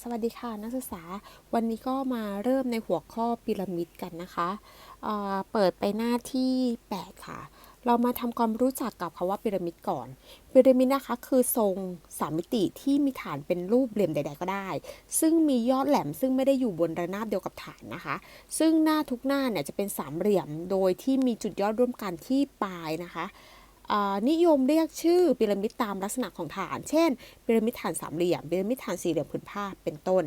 สวัสดีค่ะนักศึกษาวันนี้ก็มาเริ่มในหัวข้อพีระมิดกันนะคะอ่าเปิดไปหน้าที่ 8 ค่ะ เรามาทำความรู้จักกับคำว่าพีระมิดก่อนพีระมิดนะคะคือทรงสามมิติที่มีฐานเป็นรูปเหลี่ยมใด ๆ ก็ได้ ซึ่งมียอดแหลมซึ่งไม่ได้อยู่บนระนาบเดียวกับฐานนะคะ ซึ่งหน้าทุกหน้าเนี่ยจะเป็นสามเหลี่ยมโดยที่มีจุดยอดร่วมกันที่ปลายนะคะ นิยมเรียกชื่อพีระมิดตามลักษณะของฐาน เช่นพีระมิดฐานสามเหลี่ยมพีระมิดฐานสี่เหลี่ยมผืนผ้าเป็นต้น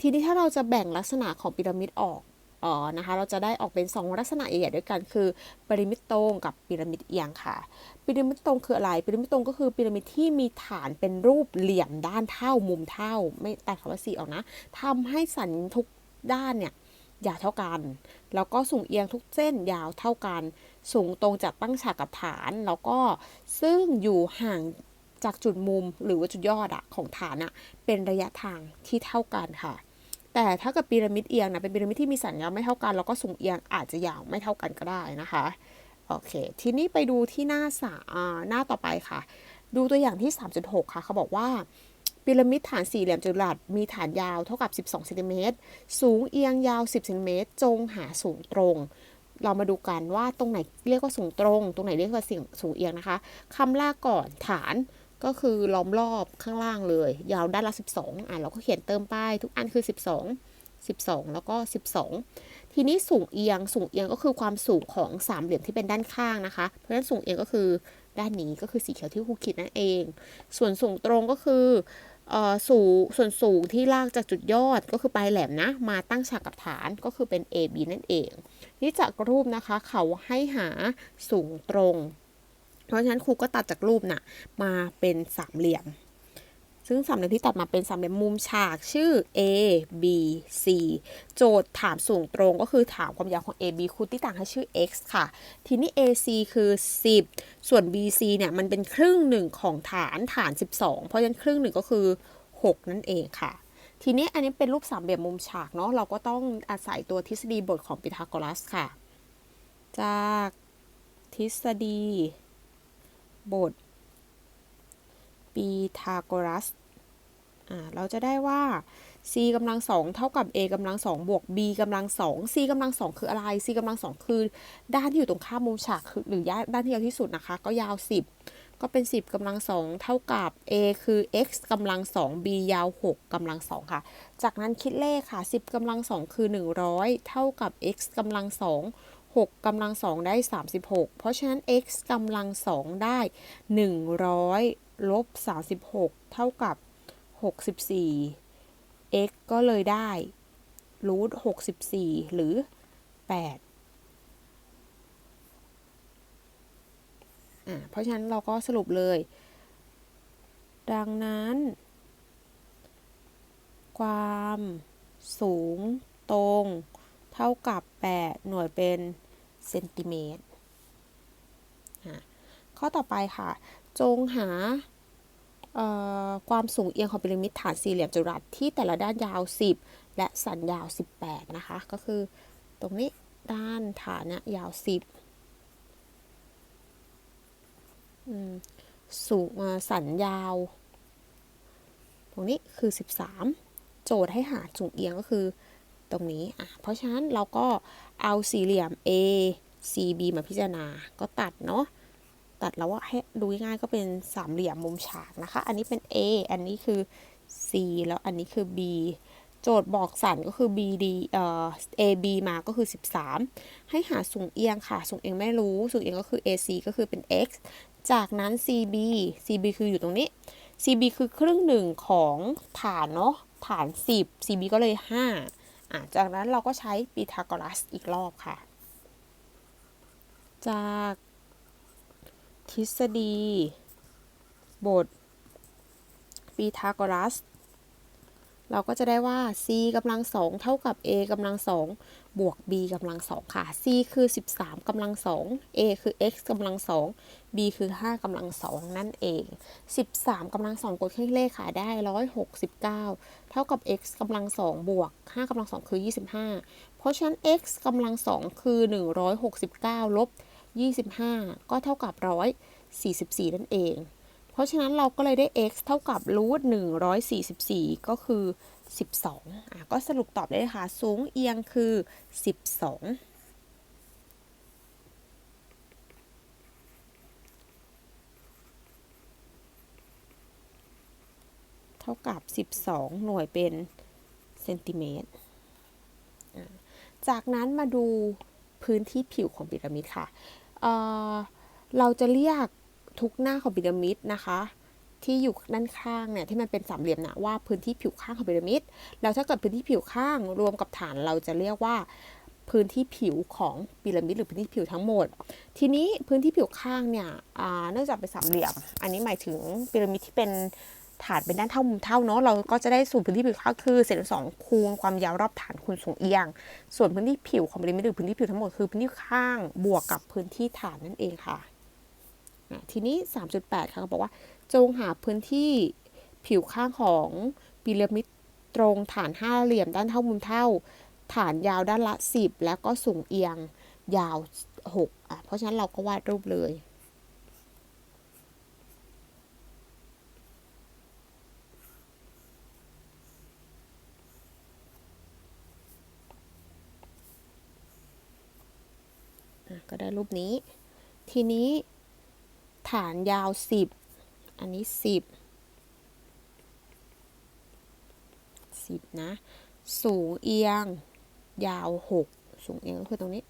ทีนี้ถ้าเราจะแบ่งลักษณะของพีระมิดออกอ๋อนะคะเราจะได้ออกเป็น 2 ลักษณะใหญ่ด้วยกันคือพีระมิดตรงกับพีระมิดเอียงค่ะพีระมิดตรงคืออะไรพีระมิดตรงก็คือพีระมิดที่มีฐานเป็นรูปเหลี่ยมด้านเท่ามุมเท่า ไม่ตัดคำว่าสี่ออกนะทำให้สันทุกด้านเนี่ยยาวเท่ากัน แล้วก็สูงเอียงทุกเส้นยาวเท่ากัน สูงตรงจากตั้งฉากกับฐาน แล้วก็ซึ่งอยู่ห่างจากจุดมุมหรือว่าจุดยอดอะของฐานอะเป็นระยะทางที่เท่ากันค่ะ แต่ถ้ากับพีระมิดเอียงนะเป็นพีระมิดที่มีสันยาวไม่เท่ากันแล้วก็สูงเอียงอาจจะยาวไม่เท่ากันก็ได้นะคะโอเค ทีนี้ไปดูที่หน้าสาอ่าหน้าต่อไปค่ะ ดูตัวอย่างที่ 3.6 ค่ะ เขาบอกว่าพีระมิดฐานสี่เหลี่ยมจัตุรัสมีฐานยาวเท่ากับ 12เซนติเมตรสูงเอียงยาว 10เซนติเมตรจงหาสูงตรง เรามาดูกันว่าตรงไหนเรียกว่าสูงตรง ตรงไหนเรียกว่าเสิ่งสูงเอียงนะคะคำแรกก่อนฐานก็คือล้อมรอบข้างล่างเลย ยาวด้านละ 12อะเราก็เขียนเติมป้ายทุกอันคือ 12 12 แล้วก็ 12 ทีนี้สูงเอียงสูงเอียงก็คือความสูงของสามเหลี่ยมที่เป็นด้านข้างนะคะ เพราะฉะนั้นสูงเอียงก็คือด้านนี้ก็คือสีเขียวที่ครูขีดนั่นเอง ส่วนสูงตรงก็คือเออสูงส่วนสูงที่ลากจากจุดยอดก็คือปลายแหลมนะ มาตั้งฉากกับฐานก็คือเป็น AB นั่นเอง นี่จากรูปนะคะ เขาให้หาสูงตรง เพราะฉะนั้นครูก็ตัดจากรูปน่ะมาเป็นสามเหลี่ยม ซึ่งสามเหลี่ยมที่ตัดมาเป็นสามเหลี่ยมมุมฉากชื่อ A B C โจทย์ถามสูงตรงก็คือถามความยาวของ AB คูณที่ต่างให้ชื่อ x ค่ะ ทีนี้ AC คือ 10 ส่วน BC เนี่ยมันเป็นครึ่งหนึ่งของฐานฐาน 12 เพราะฉะนั้นครึ่งหนึ่งก็คือ 6 นั่นเองค่ะ ทีนี้อันนี้เป็นรูปสามเหลี่ยมมุมฉากเนาะเราก็ต้องอาศัยตัวทฤษฎีบทของพีทาโกรัสค่ะ จากทฤษฎีบทพีทาโกรัสอ่าเราจะได้ว่า c กำลังสองเท่ากับ a กำลังสองบวก b กำลังสอง c กำลังสองคืออะไร c กำลังสองคือ ด้านที่อยู่ตรงข้ามมุมฉากคือหรือด้านที่ยาวที่สุดนะคะ ก็ยาว 10 ก็เป็น 10กำลังสองเท่ากับ a คือ x กำลังสอง b ยาว 6กำลังสองค่ะ จากนั้นคิดเลขค่ะ 10กำลังสองคือ 100 เท่ากับ x กำลังสอง6กำลังสองได้ 36 เพราะฉะนั้น x กำลังสองได้ 100ลบ36 เท่ากับ 64 x ก็เลยได้รูท64 หรือ 8 อ่าเพราะฉะนั้นเราก็สรุปเลย ดังนั้น ความสูงตรง เท่ากับ 8 หน่วยเป็นเซนติเมตรข้อต่อไปค่ะ จงหาความสูงเอียงของพีระมิดฐานสี่เหลี่ยมจัตุรัสที่แต่ละด้านยาว 10 และสันยาว 18 นะคะ ก็คือตรงนี้ด้านฐานเนี่ยยาว 10อืม สูงสันยาว ตรงนี้คือ 13 โจทย์ให้หาสูงเอียงก็คือตรงนี้อะเพราะฉะนั้นเราก็เอาสี่เหลี่ยม A C B มาพิจารณา ก็ตัดเนาะ ตัดแล้วว่าให้ดูง่ายก็เป็นสามเหลี่ยมมุมฉากนะคะ อันนี้เป็น A อันนี้คือ C แล้วอันนี้คือ B โจทย์บอกสันก็คือ BD เอ่อ AB มาก็คือ 13 ให้หาสูงเอียงค่ะ สูงเอียงไม่รู้ สูงเอียงก็คือ AC ก็คือเป็น x จากนั้น CB CB คืออยู่ตรงนี้ CB คือครึ่งหนึ่งของฐานเนาะฐาน 10 CB ก็เลย 5 อะ จากนั้นเราก็ใช้ปีทาโกรัสอีกรอบค่ะ จากทฤษฎี บทปีทาโกรัส เราก็จะได้ว่า c กำลังสองเท่ากับ a กำลังสองบวก b กำลังสองค่ะ c คือ 13กำลังสอง a คือ x กำลังสอง b คือ 5กำลังสองนั่นเอง 13กำลังสองกดเครื่องเลขค่ะได้ 169 เท่ากับ x กำลังสองบวก 5กำลังสองคือ 25 เพราะฉะนั้น x กำลังสองคือ 169 ลบ 25 ก็เท่ากับ 144 นั่นเอง เพราะฉะนั้นเราก็เลยได้ x เท่ากับรูท144 ก็คือ 12อะก็สรุปตอบได้เลยค่ะ สูงเอียงคือ 12เท่ากับ 12 หน่วยเป็นเซนติเมตร จากนั้นมาดูพื้นที่ผิวของพีระมิดค่ะเอ่อเราจะเรียก ทุกหน้าของพีระมิดนะคะ ที่อยู่ด้านข้างเนี่ยที่มันเป็นสามเหลี่ยมนะว่าพื้นที่ผิวข้างของพีระมิดแล้วถ้าเกิดพื้นที่ผิวข้างรวมกับฐานเราจะเรียกว่าพื้นที่ผิวของพีระมิดหรือพื้นที่ผิวทั้งหมด ทีนี้พื้นที่ผิวข้างเนี่ยเนื่องจากเป็นสามเหลี่ยม อันนี้หมายถึงพีระมิดที่เป็นฐานเป็นด้านเท่ามุมเท่าเนาะเราก็จะได้สูตรพื้นที่ผิวข้างคือเศษสองคูณความยาวรอบฐานคูณสูงเอียง ส่วนพื้นที่ผิวของพีระมิดหรือพื้นที่ผิวทั้งหมดคือพื้นที่ข้างบวกกับพื้นที่ฐานนั่นเองค่ะ ทีนี้ 3.8 ค่ะเขาบอกว่า จงหาพื้นที่ผิวข้างของพีระมิดตรงฐานห้าเหลี่ยมด้านเท่ามุมเท่า ฐานยาวด้านละ 10 แล้วก็สูงเอียงยาว 6 อะ เพราะฉะนั้นเราก็วาดรูปเลยก็ได้รูปนี้ ทีนี้ ฐานยาว 10 อันนี้ 10 10 นะ สูงเอียง ยาว 6 สูงเอียงก็คือตรงนี้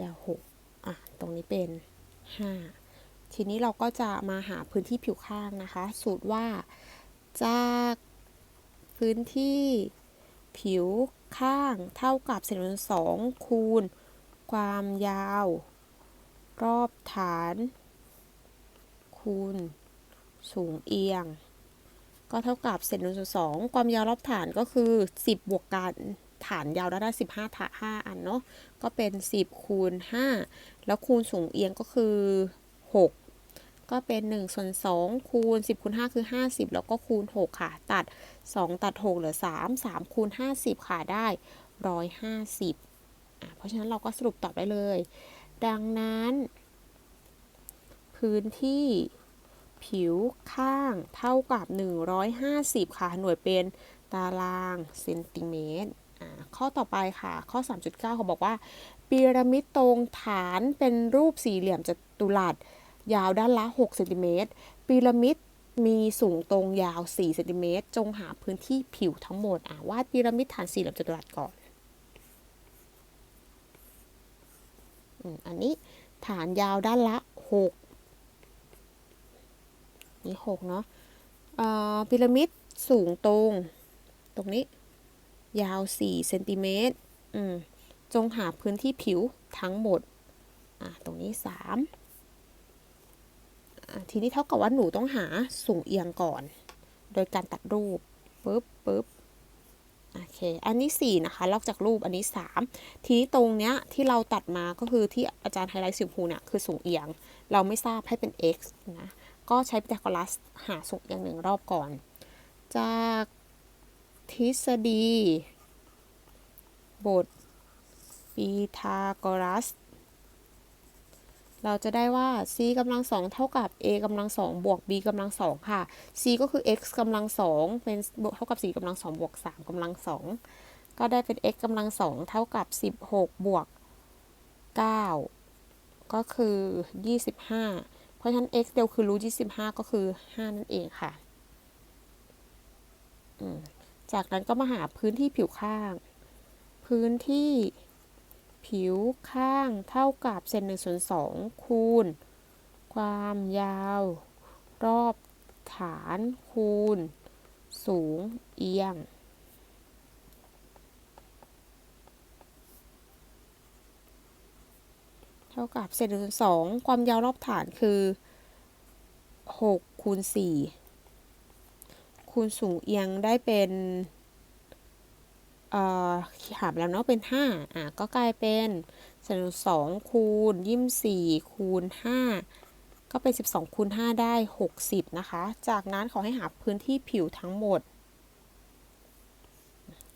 ยาว 6 อะ ตรงนี้เป็น 5 ทีนี้เราก็จะมาหาพื้นที่ผิวข้างนะคะ สูตรว่าจากพื้นที่ผิวข้างเท่ากับเศษส่วนสองคูณ ความยาว รอบฐาน คูณ สูงเอียง ก็เท่ากับเศษหนึ่งส่วนสองความยาวรอบฐานก็คือ 10 บวกกันฐานยาวได้สิบห้าฐาห้าอันเนาะก็เป็น 10 คูณ 5 แล้วคูณสูงเอียงก็คือ 6ก็เป็น1ส่วน2คูณ 10คูณ5คือ 50 แล้วก็คูณ 6 ค่ะ ตัด 2 ตัด 6 เหลือ 3 3 คูณ 50 ค่ะ ได้ 150อะเพราะฉะนั้นเราก็สรุปตอบได้เลย ดังนั้น พื้นที่ผิวข้างเท่ากับ 150 ค่ะ หน่วยเป็นตารางเซนติเมตรอ่าข้อต่อไปค่ะ ข้อ 3.9เขาบอกว่าพีระมิดตรงฐานเป็นรูปสี่เหลี่ยมจัตุรัสยาวด้านละ6เซนติเมตรพีระมิดมีสูงตรงยาว4เซนติเมตรจงหาพื้นที่ผิวทั้งหมดอ่าวาดพีระมิดฐานสี่เหลี่ยมจัตุรัสก่อน อันนี้ฐานยาวด้านละ6นี่6เนาะพีระมิดสูงตรง ตรงนี้ ยาว4เซนติเมตรจงหาพื้นที่ผิวทั้งหมด ตรงนี้3อะทีนี้เท่ากับว่าหนูต้องหาสูงเอียงก่อน โดยการตัดรูปปึ๊บปึ๊บ โอเค อันนี้ 4 นะคะลอกจากรูปอันนี้ 3 ทีนี้ตรงเนี้ยที่เราตัดมาก็คือที่อาจารย์ไฮไลท์สีชมพูเนี่ยคือสูงเอียง เราไม่ทราบให้เป็น x นะ ก็ใช้พีทาโกรัสหาสูงเอียงหนึ่งรอบก่อน จากทฤษฎี บทพีทาโกรัส เราจะได้ว่า c กำลังสองเท่ากับ a กำลังสองบวก b กำลังสองค่ะ c ก็คือ x กำลังสองเป็นเท่ากับ 4กำลังสองบวก3กำลังสองก็ได้เป็น x กำลังสองเท่ากับ 16 บวก 9 ก็คือ 25 เพราะฉะนั้น x เดียวคือรูท25 ก็คือ 5 นั่นเองค่ะ จากนั้นก็มาหาพื้นที่ผิวข้าง พื้นที่ ผิวข้างเท่ากับเซนหนึ่งส่วนสองคูณ ความยาว รอบฐานคูณ สูงเอียง เท่ากับเศษหนึ่งส่วนสองความยาวรอบฐานคือหกคูณสี่คูณสูงเอียงได้เป็น เอ่อหารแล้วเนาะเป็นห้าอะ ก็กลายเป็นเศษหนึ่งสองคูณยี่มสี่คูณห้าก็เป็นสิบสองคูณห้าได้หกสิบนะคะ จากนั้นขอให้หาพื้นที่ผิวทั้งหมด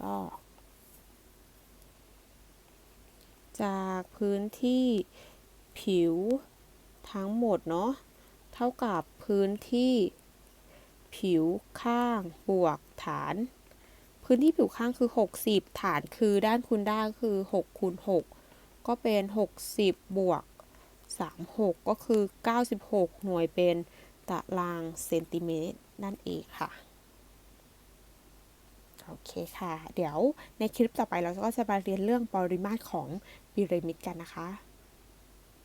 ก็จากพื้นที่ผิวทั้งหมดเนาะ เท่ากับพื้นที่ผิวข้างบวกฐาน พื้นที่ผิวข้างคือ 60 ฐานคือด้านคูณด้านคือ6คูณ6ก็เป็น 60 บวก 36 ก็คือ 96 หน่วยเป็นตารางเซนติเมตรนั่นเองค่ะ โอเคค่ะ เดี๋ยวในคลิปต่อไปเราก็จะมาเรียนเรื่องปริมาตรของพีระมิดกันนะคะ